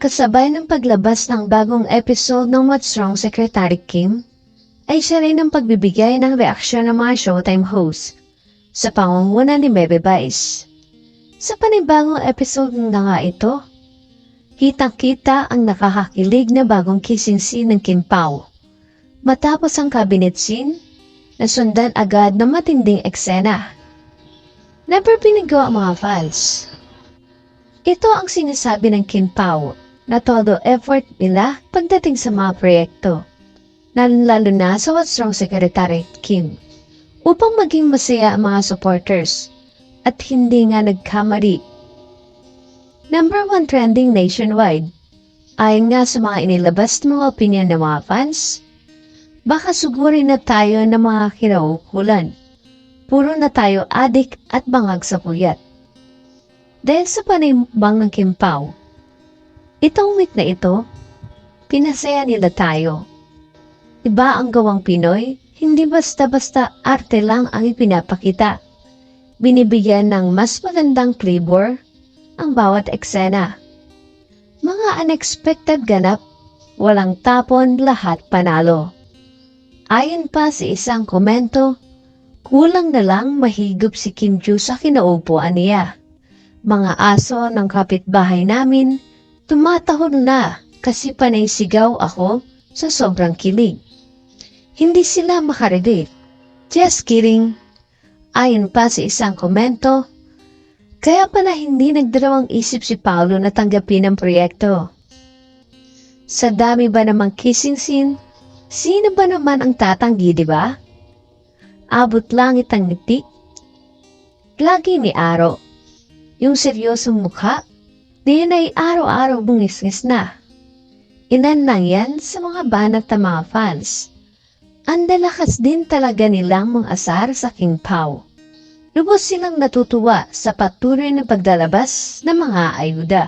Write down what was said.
Kasabay ng paglabas ng bagong episode ng What's Wrong Secretary Kim, ay siya rin ang pagbibigay ng reaksyon ng mga Showtime hosts sa pangunguna ni Bebe Vice. Sa panibagong episode na nga ito, kitang-kita ang nakakakilig na bagong kissing scene ng Kim Pao. Matapos ang cabinet scene, nasundan agad ng matinding eksena. Never binigo ang mga fans. Ito ang sinasabi ng Kim Pao na todo effort nila pagdating sa mga proyekto, lalo na sa What's Wrong Secretary Kim, upang maging masaya ang mga supporters at hindi nga nagkamali. Number one trending nationwide. Ayon nga sa mga inilabas na mga opinion ng mga fans, baka sugurin na tayo ng mga kinaukulan. Puro na tayo adik at bangag sa puyat. Dahil sa panimbang ng Kim Pao, itong week na ito, pinasaya nila tayo. Iba ang gawang Pinoy, hindi basta-basta arte lang ang ipinapakita. Binibigyan ng mas magandang flavor ang bawat eksena. Mga unexpected ganap, walang tapon, lahat panalo. Ayon pa sa isang komento, kulang na lang mahigop si Kim Ju sa kinaupuan niya. Mga aso ng kapitbahay namin, tumatahon na kasi panay sigaw ako sa sobrang kilig. Hindi sila makarelate. Just kidding. Ayon pa sa isang komento, kaya pala hindi nagdalawang isip si Paolo na tanggapin ang proyekto. Sa dami ba namang kissing scene, sino ba naman ang tatanggi, di ba? Abot langit ang ngiti. Lagi ni Aro. Yung seryosong mukha, di na ay araw-araw bungisngis na. Ilan lang yan sa mga banat ng mga fans. Ang dalakas din talaga nilang mga asar sa King Pao. Lubos silang natutuwa sa patuloy na paglalabas ng mga ayuda.